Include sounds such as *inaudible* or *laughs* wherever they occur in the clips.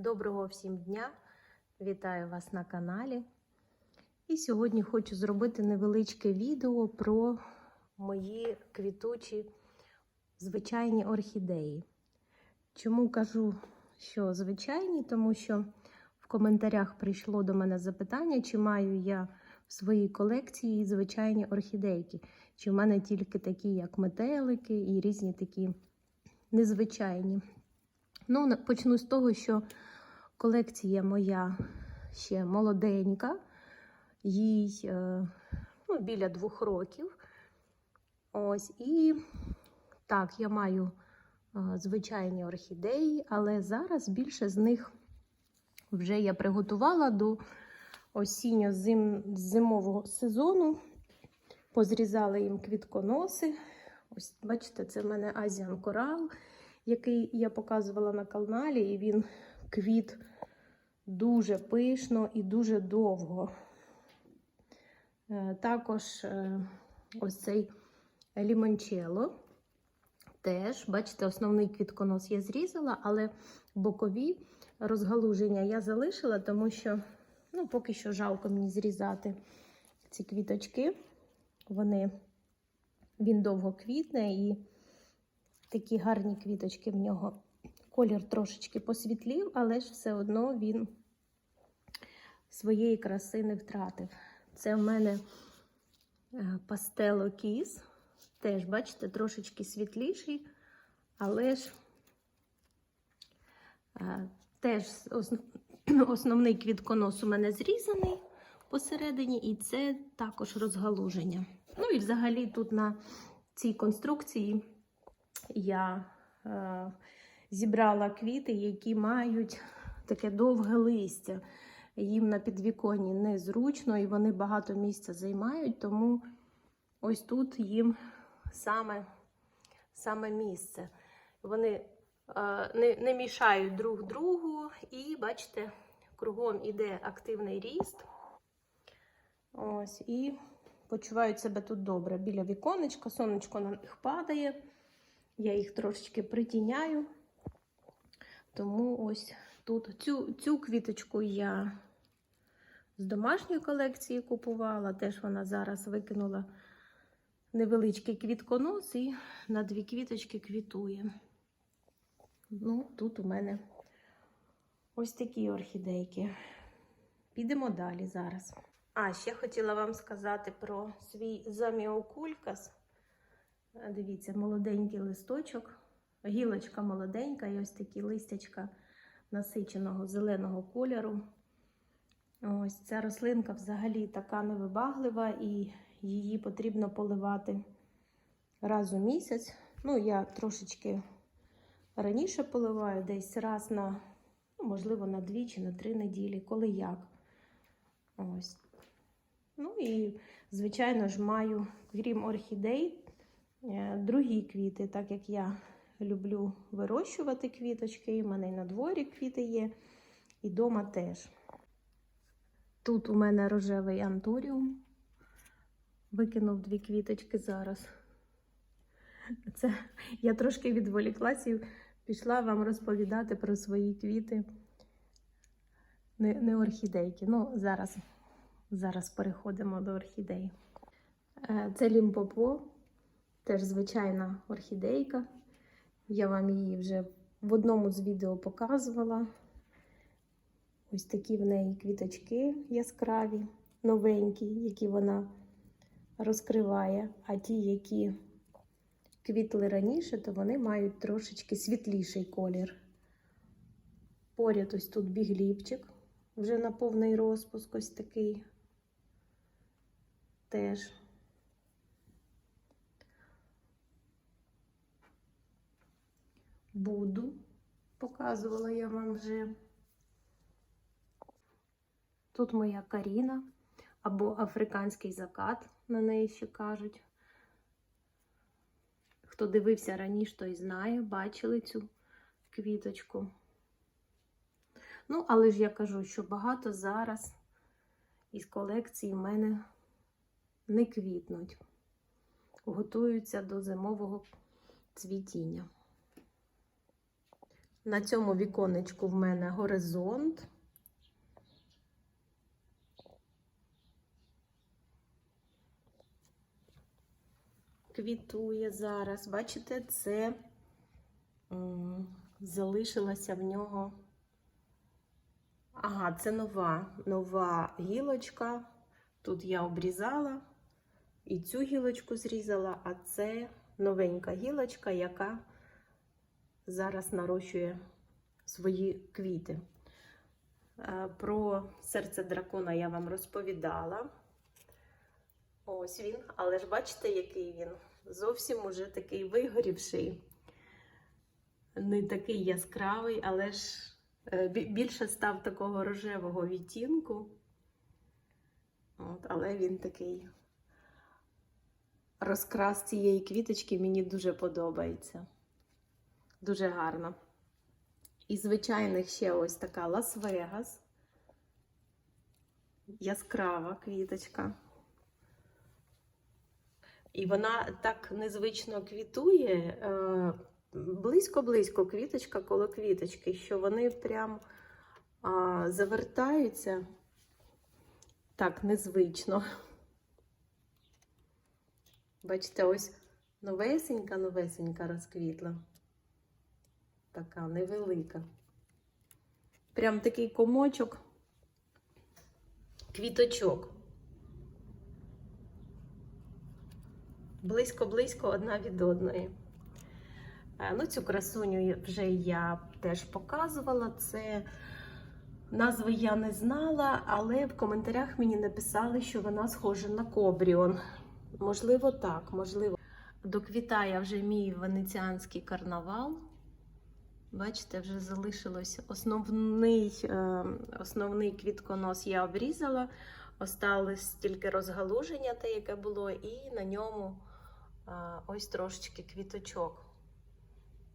Доброго всім дня! Вітаю вас на каналі. І сьогодні хочу зробити невеличке відео про мої квітучі звичайні орхідеї. Чому кажу, що звичайні? Тому що в коментарях прийшло до мене запитання, чи маю я в своїй колекції звичайні орхідейки, чи в мене тільки такі, як метелики, і різні такі незвичайні. Ну, почну з того, що колекція моя ще молоденька, їй е, ну, біля двох років. Ось, і так, я маю е, звичайні орхідеї, але зараз більше з них вже я приготувала до осінньо-зимового сезону. Позрізала їм квітконоси. Ось, бачите, це в мене Азіан Корал, який я показувала на каналі, і він квіт дуже пишно і дуже довго. Е, Також е, ось цей лімончело. Теж, бачите, основний квітконос я зрізала, але бокові розгалуження я залишила, тому що ну, поки що жалко мені зрізати ці квіточки. Вони, він довго квітне і такі гарні квіточки в нього. Колір трошечки посвітлів, але ж все одно він своєї краси не втратив. Це в мене пастело кіс. Теж, бачите, трошечки світліший, але ж е, теж *clears throat* основний квітконос у мене зрізаний посередині, і це також розгалуження. Ну і взагалі тут на цій конструкції я е, зібрала квіти, які мають таке довге листя. Їм на підвіконні незручно і вони багато місця займають, тому ось тут їм саме, саме місце. Вони е, не, не мішають друг другу, і бачите, кругом іде активний ріст. Ось, і почувають себе тут добре. Біля віконечка, сонечко на них падає. Я їх трошечки притіняю. Тому ось тут цю, цю квіточку я з домашньої колекції купувала. Теж вона зараз викинула невеличкий квітконос і на дві квіточки квітує. Ну, тут у мене ось такі орхідейки. Підемо далі зараз. А, ще хотіла вам сказати про свій заміокулькас. Дивіться, молоденький листочок, гілочка молоденька, і ось такі листячка насиченого зеленого кольору. Ось ця рослинка взагалі така невибаглива, і її потрібно поливати раз у місяць. Ну, я трошечки раніше поливаю, десь раз на, ну, можливо, на дві чи на три неділі, коли як. Ось. Ну і, звичайно ж, маю, крім орхідей, другі квіти, так як я люблю вирощувати квіточки, і в мене і на дворі квіти є, і вдома теж. Тут у мене рожевий антуріум. Викинув дві квіточки зараз. Це я трошки відволіклася і пішла вам розповідати про свої квіти. Не, не орхідейки. Ну, зараз, зараз переходимо до орхідей. Е, Це лімпопо, теж звичайна орхідейка. Я вам її вже в одному з відео показувала. Ось такі в неї квіточки яскраві, новенькі, які вона розкриває. А ті, які квітли раніше, то вони мають трошечки світліший колір. Поряд ось тут бігліпчик, вже на повний розпуск, ось такий. Теж. Буду, показувала я вам вже. Тут моя Каріна або африканський закат, на неї ще кажуть. Хто дивився раніше, той знає, бачили цю квіточку. Ну, але ж я кажу, що багато зараз із колекції в мене не квітнуть, готуються до зимового цвітіння. На цьому віконечку в мене горизонт. Квітує зараз. Бачите, це залишилася в нього. Ага, це нова, нова гілочка. Тут я обрізала і цю гілочку зрізала, а це новенька гілочка, яка зараз нарощує свої квіти. Е, Про серце дракона я вам розповідала. Ось він, але ж бачите, який він? Зовсім уже такий вигорівший. Не такий яскравий, але ж е, більше став такого рожевого відтінку. От, але він такий розкрас цієї квіточки мені дуже подобається. Дуже гарно. І звичайних ще ось така Лас-Вегас. Яскрава квіточка. І вона так незвично квітує, е, близько-близько квіточка коло квіточки, що вони прям завертаються так незвично. Бачите, ось новесенька, новесенька розквітла. Така невелика. Прям такий комочок, квіточок. Близько-близько одна від одної. Е, Ну, цю красуню вже я теж показувала. Це назви я не знала, але в коментарях мені написали, що вона схожа на Кобріон. Можливо, так, можливо. Доквітає вже мій венеціанський карнавал. Бачите, вже залишилось основний, е, основний квітконос я обрізала. Осталось тільки розгалуження, те, яке було, і на ньому е, ось трошечки квіточок.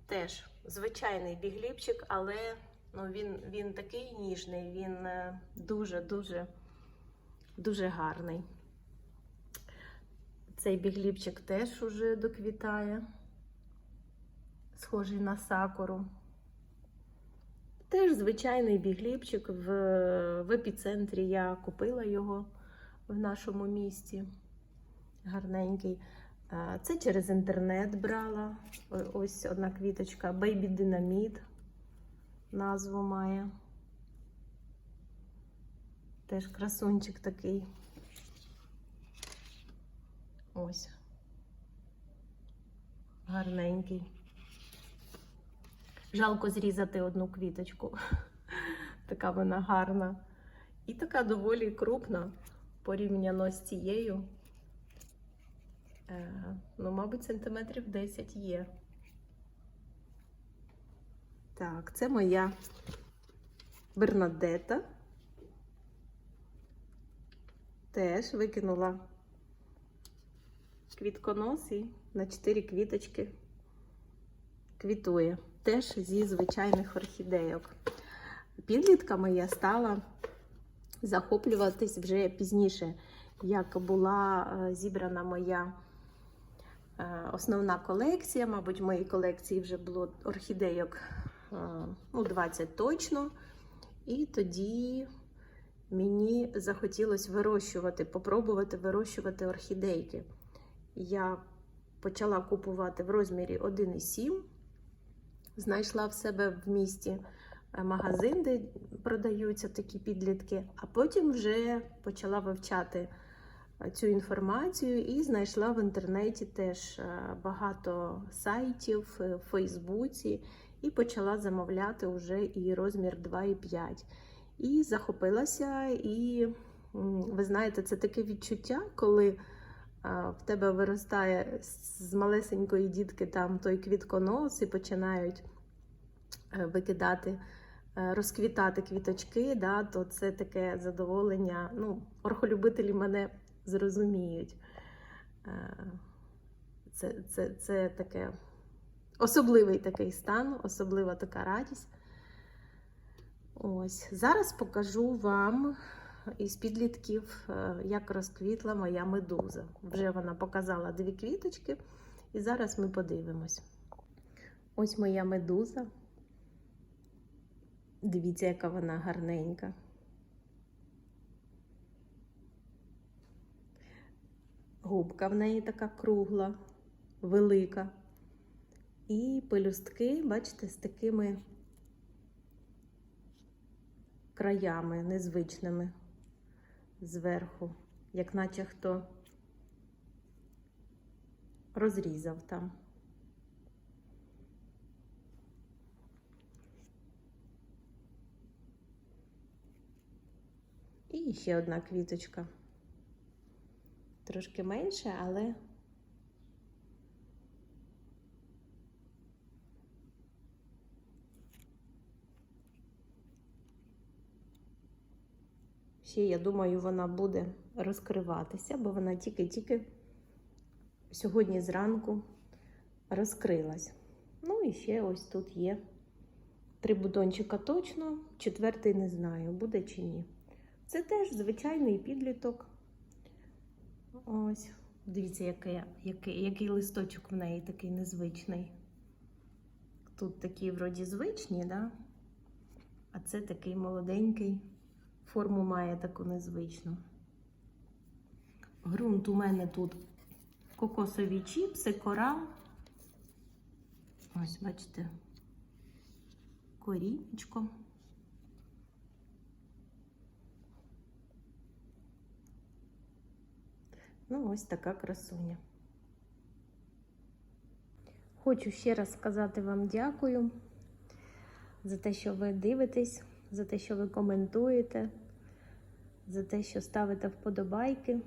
Теж звичайний бігліпчик, але ну, він, він такий ніжний, він дуже-дуже дуже гарний. Цей бігліпчик теж уже доквітає, схожий на сакуру. Теж звичайний бігліпчик в, в епіцентрі. Я купила його в нашому місті. Гарненький. Це через інтернет брала. Ось одна квіточка. Baby Dynamite назву має. Теж красунчик такий. Ось. Гарненький. Жалко зрізати одну квіточку. *laughs* Така вона гарна. І така доволі крупна порівняно з цією. Е, ну, мабуть, сантиметрів 10 є. Так, це моя Бернадета. Теж викинула квітконос і на 4 квіточки квітує. Теж зі звичайних орхідейок. Підлітками я стала захоплюватись вже пізніше, як була е, зібрана моя е, основна колекція. Мабуть, в моїй колекції вже було орхідейок е, ну, 20 точно. І тоді мені захотілося вирощувати, попробувати вирощувати орхідейки. Я почала купувати в розмірі 1,7. Знайшла в себе в місті е, магазин, де продаються такі підлітки, а потім вже почала вивчати е, цю інформацію і знайшла в інтернеті теж е, багато сайтів в Фейсбуці і почала замовляти вже і розмір 2,5. І захопилася, і ви знаєте, це таке відчуття, коли в тебе виростає з малесенької дітки там той квітконос і починають е, викидати, е, розквітати квіточки, да, то це таке задоволення. Ну, орхолюбителі мене зрозуміють. Е, Це, це, це таке особливий такий стан, особлива така радість. Ось зараз покажу вам із підлітків, е, як розквітла моя медуза. Вже вона показала дві квіточки, і зараз ми подивимось. Ось моя медуза. Дивіться, яка вона гарненька. Губка в неї така кругла, велика. І пелюстки, бачите, з такими краями незвичними зверху, як наче хто розрізав там. І ще одна квіточка. Трошки менше, але ще, я думаю, вона буде розкриватися, бо вона тільки-тільки сьогодні зранку розкрилась. Ну і ще ось тут є три бутончика точно, четвертий не знаю, буде чи ні. Це теж звичайний підліток. Ось, дивіться, який, який, який листочок в неї такий незвичний. Тут такі вроді звичні, да? а це такий молоденький, форму має таку незвичну. Грунт у мене тут кокосові чіпси, корал. Ось, бачите, корінечко. Ну, ось така красуня. Хочу ще раз сказати вам дякую за те, що ви дивитесь, за те, що ви коментуєте, за те, що ставите вподобайки.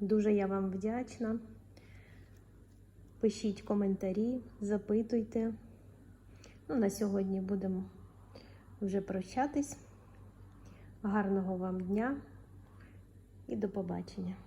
Дуже я вам вдячна. Пишіть коментарі, запитуйте. Ну, на сьогодні будемо вже прощатись. Гарного вам дня і до побачення!